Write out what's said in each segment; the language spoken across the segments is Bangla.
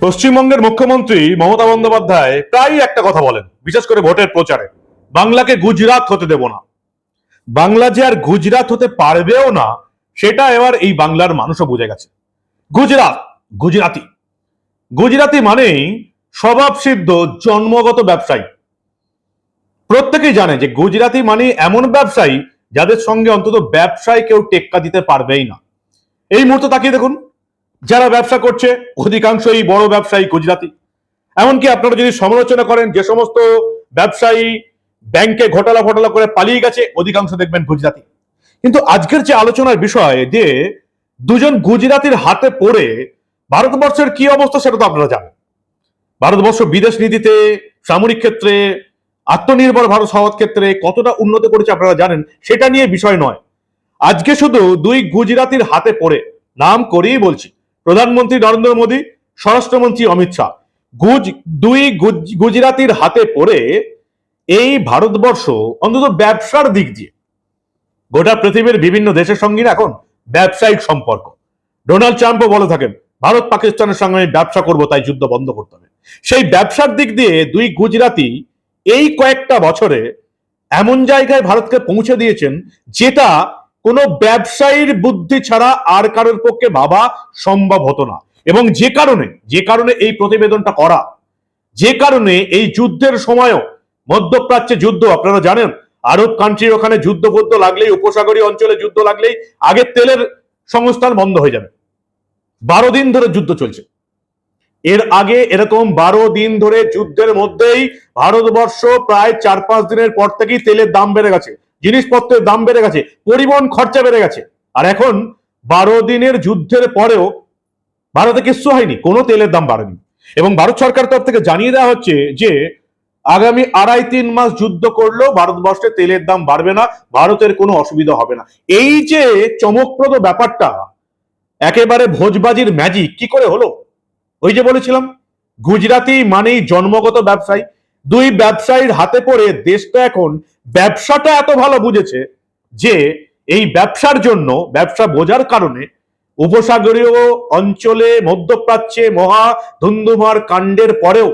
পশ্চিমবঙ্গের মুখ্যমন্ত্রী মমতা বন্দ্যোপাধ্যায় প্রায়ই একটা কথা বলেন, বিশেষ করে ভোটের প্রচারে। বাংলাকে গুজরাট হতে দেব না। বাংলা যে আর গুজরাট হতে পারবেও না, সেটা এবার এই বাংলার মানুষও বুঝে গেছে। গুজরাট গুজরাতি গুজরাতি মানেই স্বভাব সিদ্ধ জন্মগত ব্যবসায়ী। প্রত্যেকেই জানে যে গুজরাতি মানে এমন ব্যবসায়ী যাদের সঙ্গে অন্তত ব্যবসায় কেউ টেক্কা দিতে পারবেই না। এই মুহূর্তে তাকিয়ে দেখুন। যারা ব্যবসা করছে, অধিকাংশই বড় ব্যবসায়ী গুজরাতি এমনকি আপনারা যদি সমালোচনা করেন, যে সমস্ত ব্যবসায়ী ব্যাংকে ঘোটালা ফোটালা করে পালিয়ে গেছে, অধিকাংশ দেখবেন গুজরাতি কিন্তু আজকের যে আলোচনার বিষয়, যে দুজন গুজরাতির হাতে পড়ে, ভারতবর্ষের কি অবস্থা সেটা তো আপনারা জানেন। ভারতবর্ষ বিদেশ নীতিতে, সামরিক ক্ষেত্রে, আত্মনির্ভর ভারত হওয়ার ক্ষেত্রে কতটা উন্নত করেছে আপনারা জানেন, সেটা নিয়ে বিষয় নয়। আজকে শুধু দুই গুজরাতির হাতে পড়ে, নাম করেই বলছি। প্রধানমন্ত্রী নরেন্দ্র মোদী, স্বরাষ্ট্রমন্ত্রী অমিত শাহ। গুজ, দুই গুজ- গুজরাটির হাতে পড়ে এই ভারতবর্ষ অন্তত ব্যবসার দিক দিয়ে। গোটা পৃথিবীর বিভিন্ন দেশের সঙ্গে এখন ব্যবসায়িক সম্পর্ক। ডোনাল্ড ট্রাম্পও বলে থাকেন, ভারত পাকিস্তানের সঙ্গে আমি ব্যবসা করব, তাই যুদ্ধ বন্ধ করতে হবে। সেই ব্যবসার দিক দিয়ে দুই গুজরাতি এই কয়েকটা বছরে এমন জায়গায় ভারতকে পৌঁছে দিয়েছেন, যেটা কোনো ব্যবসায়ীর বুদ্ধি ছাড়া আর কারোর পক্ষে ভাবা সম্ভব হতো না। এবং যে কারণে যে কারণে এই প্রতিবেদনটা করা, যে কারণে এই যুদ্ধের সময়ও মধ্যপ্রাচ্যে যুদ্ধ, আপনারা জানেন, আরব কান্ট্রির ওখানে যুদ্ধ বুদ্ধ লাগলেই, উপসাগরীয় অঞ্চলে যুদ্ধ লাগলেই আগে তেলের সংস্থান বন্ধ হয়ে যাবে। বারো দিন ধরে যুদ্ধ চলছে। এর আগে এরকম বারো দিন ধরে যুদ্ধের মধ্যেই ভারতবর্ষ প্রায় চার পাঁচ দিনের পর থেকেই তেলের দাম বেড়ে গেছে। জিনিসপত্রের দাম বেড়ে গেছে, পরিবহন খরচা বেড়ে গেছে। আর এখন বারো দিনের যুদ্ধের পরেও ভারতে কিচ্ছু হয়নি, কোনো তেলের দাম বাড়েনি। এবং ভারত সরকার তরফ থেকে জানিয়ে দেওয়া হচ্ছে যে, আগামী আড়াই তিন মাস যুদ্ধ করলেও ভারতবর্ষে তেলের দাম বাড়বে না, ভারতের কোনো অসুবিধা হবে না। এই যে চমকপ্রদ ব্যাপারটা, একেবারে ভোজবাজির ম্যাজিক কি করে হলো? ওই যে বলেছিলাম, গুজরাটি মানেই জন্মগত ব্যবসায়ী। দুই ব্যবসায়ীর হাতে পড়ে দেশটা এখন ব্যবসাটা এত ভালো বুঝেছে যে এই ব্যবসার জন্য, ব্যবসা বোঝার কারণে উপসাগরীয় অঞ্চলে, মধ্যপ্রাচ্যে, মহা ধুন্ধুমার কাণ্ডের পরেও,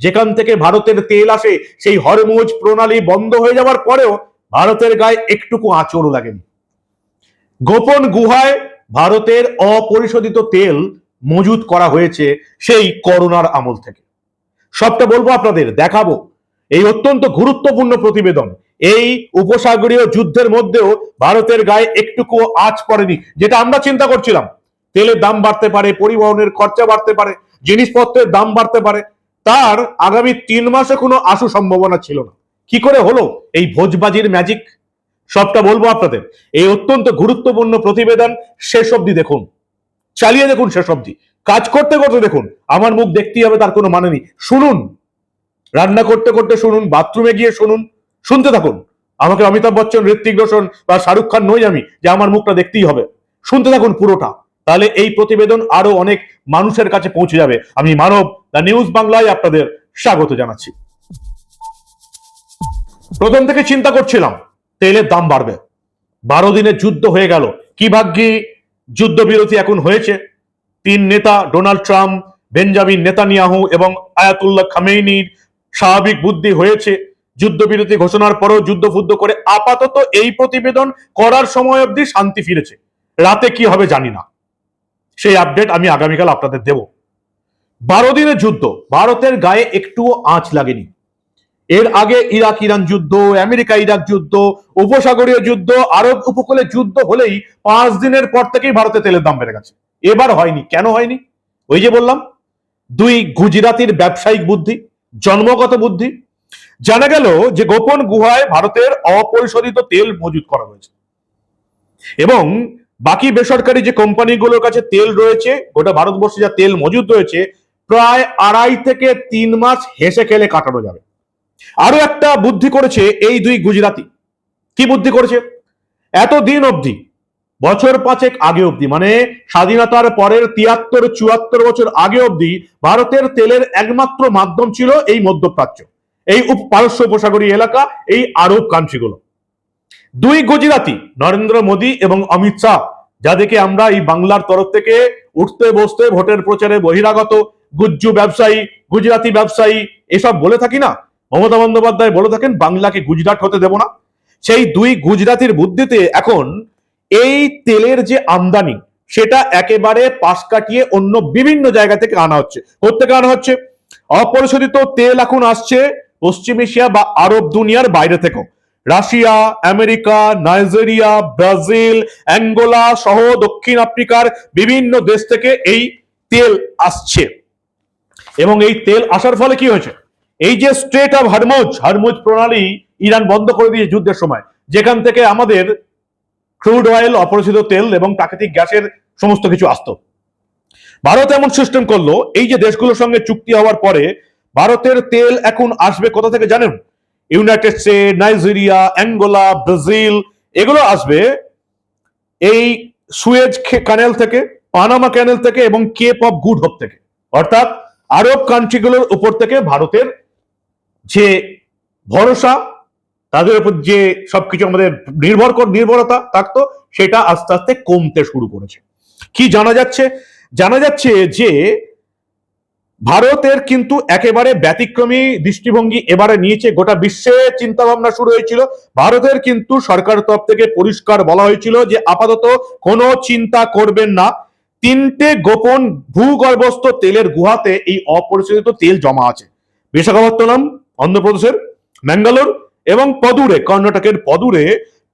যেখান থেকে ভারতের তেল আসে, সেই হরমুজ প্রণালী বন্ধ হয়ে যাওয়ার পরেও ভারতের গায়ে একটুকু আঁচড়ও লাগেনি। গোপন গুহায় ভারতের অপরিশোধিত তেল মজুত করা হয়েছে সেই করোনার আমল থেকে। সবটা বলব আপনাদের, দেখাবো। এই অত্যন্ত গুরুত্বপূর্ণ প্রতিবেদন। এই উপসাগরীয় যুদ্ধের মধ্যেও ভারতের গায়ে একটুকু আঁচ পড়েনি, যেটা আমরা চিন্তা করছিলাম। তেলের দাম বাড়তে পারে, পরিবহনের খরচা বাড়তে পারে, জিনিসপত্রের দাম বাড়তে পারে, তার আগামী তিন মাসে কোনো আশু সম্ভাবনা ছিল না। কি করে হলো এই ভোজবাজির ম্যাজিক সবটা বলব আপনাদের। এই অত্যন্ত গুরুত্বপূর্ণ প্রতিবেদন শেষ অবধি দেখুন। চালিয়ে দেখুন শেষ অবধি। কাজ করতে করতে দেখুন, আমার মুখ দেখতেই হবে, তার কোনো মানে নেই। শুনুন। রান্না করতে করতে শুনুন, বাথরুমে গিয়ে শুনুন। শুনতে থাকুন। আমাকে অমিতাভ বচ্চন ঋত্বিক রোশন বা শাহরুখ খান নই আমি, যে আমার মুখটা দেখতেই হবে। শুনতে থাকুন পুরোটা। তাহলে এই প্রতিবেদন আরও অনেক মানুষের কাছে পৌঁছে যাবে। আমি মানব, দ্য নিউজ বাংলায় আপনাদের স্বাগত জানাচ্ছি। প্রথম থেকে চিন্তা করছিলাম, তেলের দাম বাড়বে। বারো দিনের যুদ্ধ হয়ে গেল। কি ভাগ্যি যুদ্ধবিরতি এখন হয়েছে? তিন নেতা, ডোনাল্ড ট্রাম্প, বেঞ্জামিন নেতানিয়াহু এবং আয়াতুল্লাহ খামেইনির স্বাভাবিক বুদ্ধি হয়েছে। যুদ্ধবিরতি ঘোষণার পরেও যুদ্ধ ফুদ্ধ করে আপাতত এই প্রতিবেদন করার সময় অবধি শান্তি ফিরেছে। রাতে কি হবে জানি না। সেই আপডেট আমি আগামীকাল আপনাদের দেব। বারো দিনের যুদ্ধ। ভারতের গায়ে একটুও আঁচ লাগেনি। এর আগে ইরাক, ইরান যুদ্ধ, আমেরিকা, ইরাক যুদ্ধ, উপসাগরীয় যুদ্ধ, আরব উপকূলে যুদ্ধ হলেই পাঁচ দিনের পর থেকেই ভারতে তেলের দাম বেড়ে গেছে। এবার হয়নি। কেন হয়নি? ওই যে বললাম, দুই গুজরাতির ব্যবসায়িক বুদ্ধি, জন্মগত বুদ্ধি জানা গেল যে গোপন গুহায় ভারতের অপরিশোধিত তেল মজুত করা হয়েছে। এবং বাকি বেসরকারি যে কোম্পানিগুলোর কাছে তেল রয়েছে, গোটা ভারতবর্ষে যা তেল মজুদ রয়েছে, প্রায় আড়াই থেকে তিন মাস হেসে খেলে কাটানো যাবে। আরও একটা বুদ্ধি করেছে এই দুই গুজরাতি। কি বুদ্ধি করেছে? এতদিন অবধি, বছর পাঁচেক আগে অবধি মানে স্বাধীনতার পরের তিয়াত্তর, চুয়াত্তর বছর আগে অবধি ভারতের তেলের একমাত্র মাধ্যম ছিল এই মধ্যপ্রাচ্য এই পারস্য উপসাগরীয় এলাকা, এই আরব কান্ট্রিগুলো দুই গুজরাতি, নরেন্দ্র মোদী এবং অমিত শাহ, যাদেরকে আমরা এই বাংলার তরফ থেকে উঠতে বসতে ভোটের প্রচারে বহিরাগত, গুজ্জু ব্যবসায়ী, গুজরাতি ব্যবসায়ী এসব বলে থাকি না? মমতা বন্দ্যোপাধ্যায় বলে থাকেন, বাংলাকে গুজরাট হতে দেব না। সেই দুই গুজরাতির বুদ্ধিতে এখন এই তেলের যে আমদানি, সেটা একেবারে পাশ কাটিয়ে অন্য বিভিন্ন জায়গা থেকে আনা হচ্ছে। কোথেকে আনা হচ্ছে? অপরিশোধিত তেল এখন আসছে পশ্চিম এশিয়া বা আরব দুনিয়ার বাইরে থেকেও। Russia, America, Nigeria, Brazil, Angola সহ দক্ষিণ আফ্রিকার বিভিন্ন দেশ থেকে এই তেল আসছে। এবং এই তেল আসার ফলে কি হয়েছে? এই যে স্ট্রেট অফ হারমোজ হারমোজ প্রণালী ইরান বন্ধ করে দিয়ে যুদ্ধের সময়, যেখান থেকে আমাদের ক্রুড অয়েল অপরিচিত তেল এবং প্রাকৃতিক গ্যাসের সমস্ত কিছু আসতো। ভারত এমন সিস্টেম করল, এই যে দেশগুলোর সঙ্গে চুক্তি হওয়ার পরে ভারতের তেল এখন আসবে কোথা থেকে জানেন? United State Nigeria Angola Brazil এগুলো আসবে এই সুয়েজ ক্যানেল থেকে পানামা ক্যানেল থেকে এবং কেপ অফ গুড হোপ থেকে। অর্থাৎ আরব কান্ট্রিগুলোর উপর থেকে ভারতের যে ভরসা, তাদের উপর যে সবকিছু আমাদের নির্ভর কর নির্ভরতা থাকতো, সেটা আস্তে আস্তে কমতে শুরু করেছে। কি জানা যাচ্ছে? জানা যাচ্ছে যে ভারতের কিন্তু একেবারে ব্যতিক্রমী দৃষ্টিভঙ্গি এবারে নিয়েছে গোটা বিশ্বে চিন্তা ভাবনা শুরু হয়েছিল। ভারতের কিন্তু সরকার তরফ থেকে পরিষ্কার বলা হয়েছিল যে আপাতত কোনো চিন্তা করবেন না। তিনটে গোপন ভূগর্ভস্থ তেলের গুহাতে এই অপরিশোধিত তেল জমা আছে। বিশাখাপত্তনম, অন্ধ্রপ্রদেশের, ম্যাঙ্গালোর এবং পদুরে, কর্ণাটকের পদুরে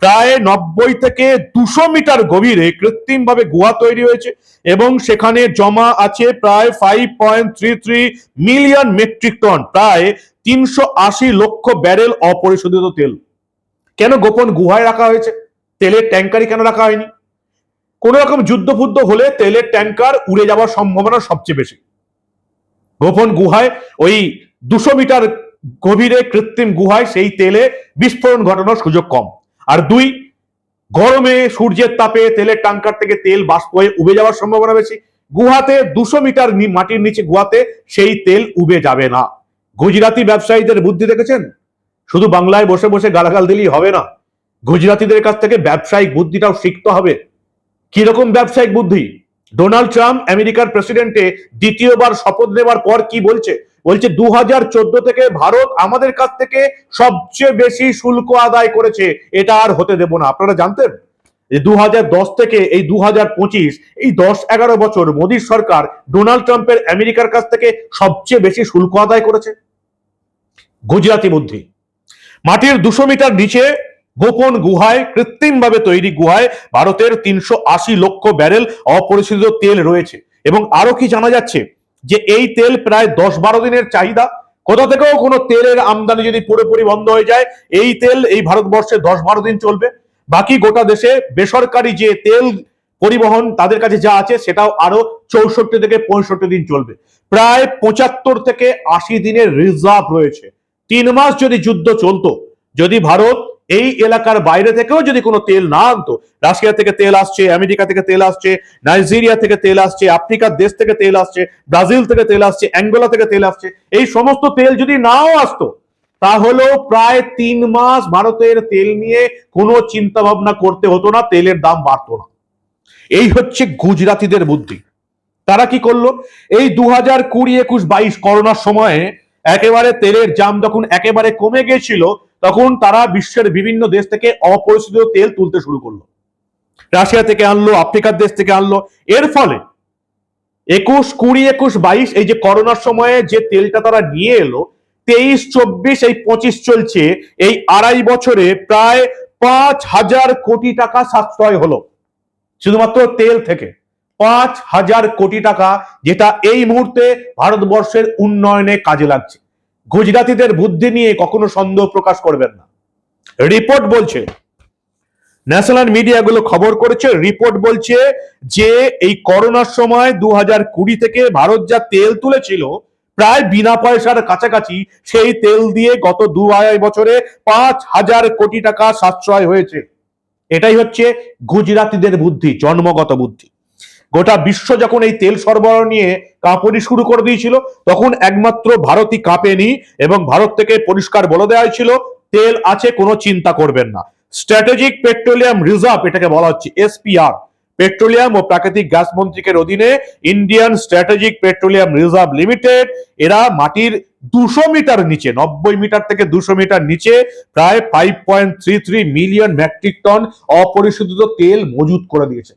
প্রায় নব্বই থেকে দুশো মিটার গভীরে কৃত্রিমভাবে গুহা তৈরি হয়েছে এবং সেখানে জমা আছে প্রায় five point three three million metric ton প্রায় তিনশো আশি লক্ষ ব্যারেল অপরিশোধিত তেল। কেন গোপন গুহায় রাখা হয়েছে? তেলের ট্যাঙ্কারই কেন রাখা হয়নি? কোন রকম যুদ্ধ ফুদ্ধ হলে তেলের ট্যাঙ্কার উড়ে যাওয়ার সম্ভাবনা সবচেয়ে বেশি। গোপন গুহায় ওই দুশো মিটার গভীরে কৃত্রিম গুহায় সেই তেলে বিস্ফোরণ ঘটানোর সুযোগ কম। আর দুই, গরমে সূর্যের তাপে তেলের ট্যাঙ্কার থেকে তেল বাষ্প হয়ে উবে যাওয়ার সম্ভাবনা বেশি। গুহাতে দুশো মিটার মাটির নিচে গুহাতে সেই তেল উবে যাবে না। গুজরাতি ব্যবসায়ীদের বুদ্ধি দেখেছেন? শুধু বাংলায় বসে বসে গালাগাল দিলেই হবে না। গুজরাতিদের কাছ থেকে ব্যবসায়িক বুদ্ধিটাও শিখতে হবে। কীরকম ব্যবসায়িক বুদ্ধি? ডোনাল্ড ট্রাম্প আমেরিকার প্রেসিডেন্টে দ্বিতীয়বার শপথ নেবার পর কি বলছে? বলছে দু হাজার চোদ্দ থেকে ভারত আমাদের কাছ থেকে সবচেয়ে বেশি শুল্ক আদায় করেছে। এটা আর হতে দেব না। আপনারা জানতেন? যে দু হাজার দশ থেকে এই দু হাজার পঁচিশ, এই দশ এগারো বছর মোদীর সরকার ডোনাল্ড ট্রাম্পের আমেরিকার কাছ থেকে সবচেয়ে বেশি শুল্ক আদায় করেছে? গুজরাটি বুদ্ধি। মাটির দুশো মিটার নিচে গোপন গুহায়, কৃত্রিমভাবে তৈরি গুহায় ভারতের তিনশো আশি লক্ষ ব্যারেল অপরিশোধিত তেল রয়েছে। এবং আরও কি জানা যাচ্ছে? যে এই তেল প্রায় দশ বারো দিনের চাহিদা। কোথা থেকেও কোনো তেলের আমদানি যদি পুরোপুরি বন্ধ হয়ে যায়, এই তেল এই ভারতবর্ষে দশ বারো দিন চলবে। বাকি গোটা দেশে বেসরকারি যে তেল পরিবহন তাদের কাছে যা আছে, সেটাও আরও চৌষট্টি থেকে পঁয়ষট্টি দিন চলবে। প্রায় পঁচাত্তর থেকে আশি দিনের রিজার্ভ রয়েছে। তিন মাস যদি যুদ্ধ চলতো, যদি ভারত এই এলাকার বাইরে থেকেও যদি কোনো তেল না আনতো, রাশিয়া থেকে তেল আসছে, আমেরিকা থেকে তেল আসছে, নাইজেরিয়া থেকে তেল আসছে, আফ্রিকার দেশ থেকে তেল আসছে, ব্রাজিল থেকে তেল আসছে, অ্যাঙ্গোলা থেকে তেল আসছে, এই সমস্ত তেল যদি নাও আসতো, তাহলেও প্রায় তিন মাস ভারতের তেল নিয়ে কোনো চিন্তা ভাবনা করতে হতো না, তেলের দাম বাড়তো না। এই হচ্ছে গুজরাটিদের বুদ্ধি। তারা কি করল? এই দু হাজার কুড়ি একুশ বাইশ করোনার সময়ে একেবারে তেলের জাম যখন একেবারে কমে গেছিল তখন তারা বিশ্বের বিভিন্ন দেশ থেকে অপরিচিত তেল তুলতে শুরু করল। রাশিয়া থেকে আনলো, আফ্রিকার দেশ থেকে আনলো। এর ফলে একুশ, কুড়ি, একুশ, বাইশ এই যে করোনার সময়ে যে তেলটা তারা নিয়ে এলো, তেইশ, চব্বিশ, এই পঁচিশ চলছে, এই আড়াই বছরে প্রায় পাঁচ হাজার কোটি টাকা সাশ্রয় হলো। শুধুমাত্র তেল থেকে পাঁচ হাজার কোটি টাকা যেটা এই মুহূর্তে ভারতবর্ষের উন্নয়নে কাজে লাগছে। গুজরাটিদের বুদ্ধি নিয়ে কখনো সন্দেহ প্রকাশ করবেন না। রিপোর্ট বলছে, ন্যাশনাল মিডিয়াগুলো খবর করেছে, রিপোর্ট বলছে যে এই করোনার সময় দু কুড়ি থেকে ভারত যা তেল তুলেছিল, প্রায় বিনা পয়সার কাছাকাছি সেই তেল দিয়ে গত দু আড়াই বছরে পাঁচ হাজার কোটি টাকা সাশ্রয় হয়েছে। এটাই হচ্ছে গুজরাতিদের বুদ্ধি, জন্মগত বুদ্ধি। গোটা বিশ্ব যখন এই তেল সরবরাহ নিয়ে কাঁপুনি শুরু করে দিয়েছিল, তখন একমাত্র ভারতই কাঁপেনি এবং ভারত থেকে পরিষ্কার বলে দেওয়া হয়েছিল, তেল আছে, কোনো চিন্তা করবেন না। স্ট্র্যাটেজিক পেট্রোলিয়াম রিজার্ভ এটাকে বলা হচ্ছে এসপিআর পেট্রোলিয়াম ও প্রাকৃতিক গ্যাস মন্ত্রকের অধীনে Indian strategic petroleum reserve limited এরা মাটির দুশো মিটার নিচে, নব্বই মিটার থেকে দুশো মিটার নিচে, প্রায় five point three three million metric ton অপরিশোধিত তেল মজুত করে দিয়েছে।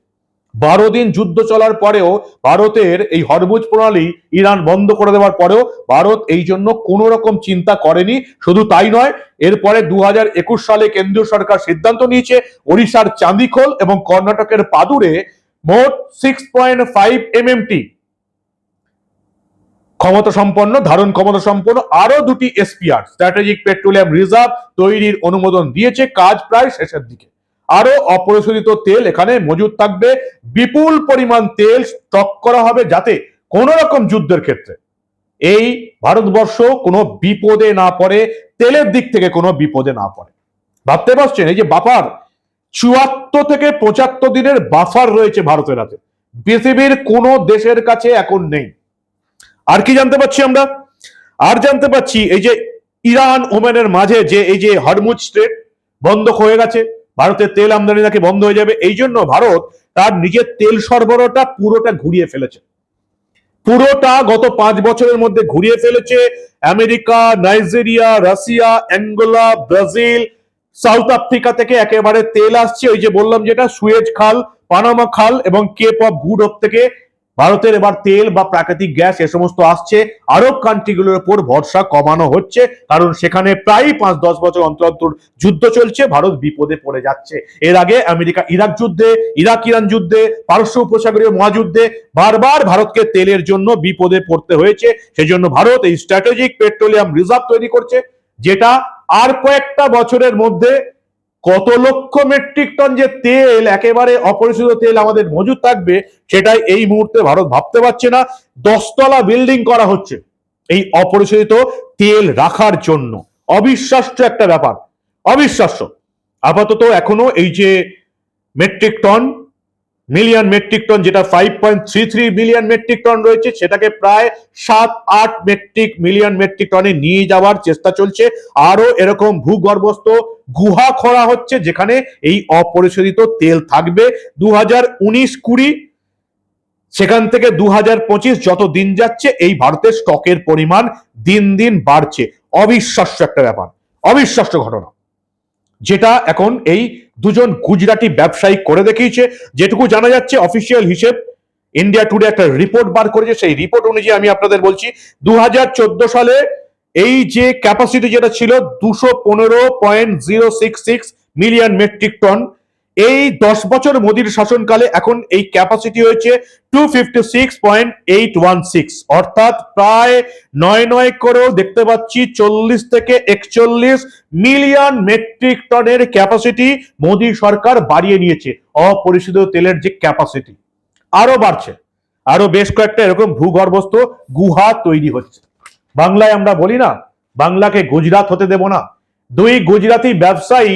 বারো দিন যুদ্ধ চলার পরেও ভারতের এই হরমুজ প্রণালী ইরান বন্ধ করে দেওয়ার পরেও ভারত এই জন্য কোনো রকম চিন্তা করেনি। শুধু তাই নয়, এরপরে দু একুশ সালে কেন্দ্রীয় সরকার সিদ্ধান্ত নিয়েছে ওড়িশার চাঁদিখোল এবং কর্ণাটকের পাদুরে মোট সিক্স পয়েন্ট ফাইভ এমএমটি ক্ষমতা সম্পন্ন ধারণ ক্ষমতা সম্পন্ন আরও দুটি এসপিআর স্ট্র্যাটেজিক পেট্রোলিয়াম রিজার্ভ তৈরির অনুমোদন দিয়েছে। কাজ প্রায় শেষের দিকে। আরও অপরিশোধিত তেল এখানে মজুদ থাকবে। বিপুল পরিমাণ তেল স্টক করা হবে যাতে কোন রকম যুদ্ধের ক্ষেত্রে। এই ভারতবর্ষ কোনো বিপদে না পড়ে, তেলের দিক থেকে কোনো বিপদে না পড়ে। ভাবতে পারছেন? এই যে বাফার, চুয়াত্তর থেকে পঁচাত্তর দিনের বাফার রয়েছে ভারতের হাতে। পৃথিবীর কোনো দেশের কাছে এখন নেই। আর কি জানতে পারছি আমরা? আর জানতে পারছি এই যে ইরান, ওমেনের মাঝে যে, এই যে হরমুজ স্ট্রেট বন্ধ হয়ে গেছে। ভারতের তেল আমদানি নাকি বন্ধ হয়ে যাবে? এই জন্য ভারত তার নিজের তেল সরবরাহটা পুরোটা ঘুরিয়ে ফেলেছে। পুরোটা গত পাঁচ বছরের মধ্যে ঘুরিয়ে ফেলেছে। America, Nigeria, Russia, Angola, Brazil, South Africa থেকে একেবারে তেল আসছে। ওই যে বললাম যেটা, সুয়েজ খাল, পানামা খাল এবং কেপ অফ গুড অফ থেকে ভারতের এবার তেল বা প্রাকৃতিক গ্যাস এ সমস্ত আসছে। আরব কান্ট্রিগুলোর উপর ভরসা কমানো হচ্ছে, কারণ সেখানে প্রায় পাঁচ দশ বছর অন্তর অন্তর যুদ্ধ চলছে, ভারত বিপদে পড়ে যাচ্ছে। এর আগে আমেরিকা ইরাক যুদ্ধে, ইরাক ইরান যুদ্ধে, পারস্য উপসাগরীয় মহাযুদ্ধে বারবার ভারতকে তেলের জন্য বিপদে পড়তে হয়েছে। সেজন্য ভারত এই স্ট্র্যাটেজিক পেট্রোলিয়াম রিজার্ভ তৈরি করছে, যেটা আর কয়েকটা বছরের মধ্যে কত লক্ষ মেট্রিক টন যে তেল, একেবারে অপরিশোধিত তেল আমাদের মজুদ থাকবে, সেটাই এই মুহূর্তে ভারত ভাবতে পারছে না। দশতলা বিল্ডিং করা হচ্ছে এই অপরিশোধিত তেল রাখার জন্য। অবিশ্বাস্য একটা ব্যাপার। অবিশ্বাস্য। আপাতত এখনও এই যে metric ton million metric ton, যেটা five point three three million metric ton রয়েছে, সেটাকে প্রায় সাত আট মেট্রিক মিলিয়ন মেট্রিক টনে নিয়ে যাওয়ার চেষ্টা চলছে। আরও এরকম ভূগর্ভস্থ গুহা খোঁড়া হচ্ছে, যেখানে এই অপরিশোধিত তেল থাকবে। দু হাজার উনিশ কুড়ি, সেখান থেকে দু হাজার পঁচিশ যত দিন যাচ্ছে, এই ভারতের স্টকের পরিমাণ দিন দিন বাড়ছে। অবিশ্বাস্য একটা ব্যাপার, অবিশ্বাস্য ঘটনা, যেটা এখন এই দুজন গুজরাটি ব্যবসায়ী করে দেখিয়েছে। যেটুকু জানা যাচ্ছে অফিসিয়াল হিসেব ইন্ডিয়া টুডে একটা রিপোর্ট বার করেছে। সেই রিপোর্ট অনুযায়ী আমি আপনাদের বলছি দু হাজার চোদ্দ সালে এই যে ক্যাপাসিটি যেটা ছিল, দুশো পনেরো point zero six six million metric ton এই দশ বছর মোদীর শাসনকালে এখন এই ক্যাপাসিটি হয়েছে two fifty six point eight one six অর্থাৎ প্রায় নয় নয় করেও দেখতে পাচ্ছি চল্লিশ থেকে একচল্লিশ মিলিয়ন মেট্রিক টনের ক্যাপাসিটি মোদী সরকার বাড়িয়ে নিয়েছে, অপরিশোধিত তেলের যে ক্যাপাসিটি আরও বাড়ছে, আরও বেশ কয়েকটা এরকম ভূগর্ভস্থ গুহা তৈরি হচ্ছে। বাংলায় আমরা বলি না, বাংলাকে গুজরাট হতে দেব না। দুই গুজরাতি ব্যবসায়ী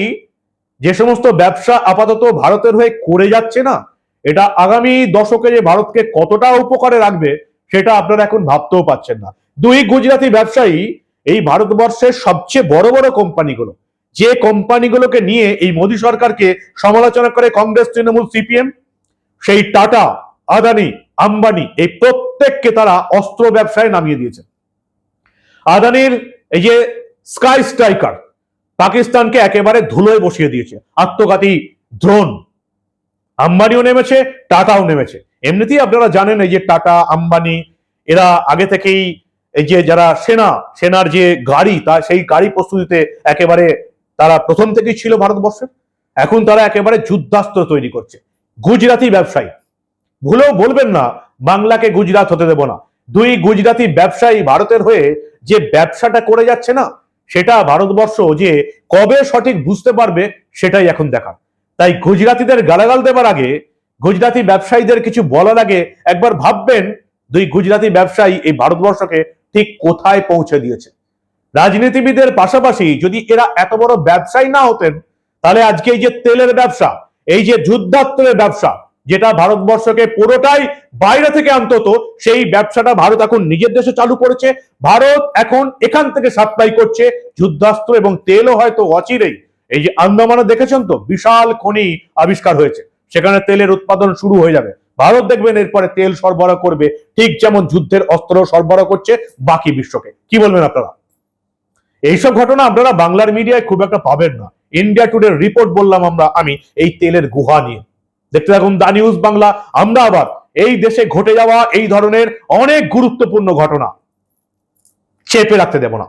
যে সমস্ত ব্যবসা আপাতত ভারতের হয়ে করে যাচ্ছে না, এটা আগামী দশকে যে ভারতকে কতটা উপকারে রাখবে, সেটা আপনারা এখন ভাবতেও পাচ্ছেন না। দুই গুজরাতি ব্যবসায়ী এই ভারতবর্ষের সবচেয়ে বড় বড় কোম্পানিগুলো, যে কোম্পানিগুলোকে নিয়ে এই মোদী সরকারকে সমালোচনা করে কংগ্রেস, তৃণমূল, সিপিএম, সেই টাটা, আদানি, আম্বানি, এই প্রত্যেককে তারা অস্ত্র ব্যবসায় নামিয়ে দিয়েছে। আদানির এই যে স্কাই স্ট্রাইকার পাকিস্তানকে একেবারে ধুলোয় বসিয়ে দিয়েছে। আত্মঘাতী ড্রোন আম্বানিও নেমেছে, টাটাও নেমেছে। এমনিতেই আপনারা জানেন এই যে টাটা, আম্বানি, এরা আগে থেকেই এই যে যারা সেনা, সেনার যে গাড়ি, তা সেই গাড়ি প্রস্তুতিতে একেবারে তারা প্রথম থেকেই ছিল ভারতবর্ষের এখন তারা একেবারে যুদ্ধাস্ত্র তৈরি করছে। গুজরাতি ব্যবসায়ী। ভুলেও বলবেন না, বাংলাকে গুজরাট হতে দেব না। দুই গুজরাতি ব্যবসায়ী ভারতের হয়ে যে ব্যবসাটা করে যাচ্ছে না সেটা ভারতবর্ষ যে কবে সঠিক বুঝতে পারবে, সেটাই এখন দেখা তাই গুজরাতিদের গালাগাল দেবার আগে, গুজরাতি ব্যবসায়ীদের কিছু বলার আগে একবার ভাববেন দুই গুজরাতি ব্যবসায়ী এই ভারতবর্ষকে ঠিক কোথায় পৌঁছে দিয়েছে। রাজনীতিবিদের পাশাপাশি যদি এরা এত বড় ব্যবসায়ী না হতেন, তাহলে আজকে এই যে তেলের ব্যবসা, এই যে যুদ্ধাস্ত্রের ব্যবসা যেটা ভারতবর্ষকে পুরোটাই বাইরে থেকে অন্তত সেই ব্যবসাটা ভারত এখন নিজের দেশে চালু করেছে। ভারত এখন এখান থেকে সাপ্লাই করছে, যুদ্ধাস্ত্র এবং তেলও হয়তো অচিরেই। এই যে আন্দামানে দেখেছেন তো, বিশাল খনি আবিষ্কার হয়েছে। সেখানে তেলের উৎপাদন শুরু হয়ে যাবে। ভারত দেখবেন এরপরে তেল সরবরাহ করবে। ঠিক যেমন যুদ্ধের অস্ত্র সরবরাহ করছে বাকি বিশ্বকে। কি বলবেন আপনারা? এইসব ঘটনা আপনারা বাংলার মিডিয়ায় খুব একটা পাবেন না। ইন্ডিয়া টুডে রিপোর্ট বললাম আমরা, আমি, এই তেলের গুহা নিয়ে। দেখতে থাকুন দা নিউজ বাংলা। আমরা আবার এই দেশে ঘটে যাওয়া এই ধরনের অনেক গুরুত্বপূর্ণ ঘটনা চেপে রাখতে দেব না।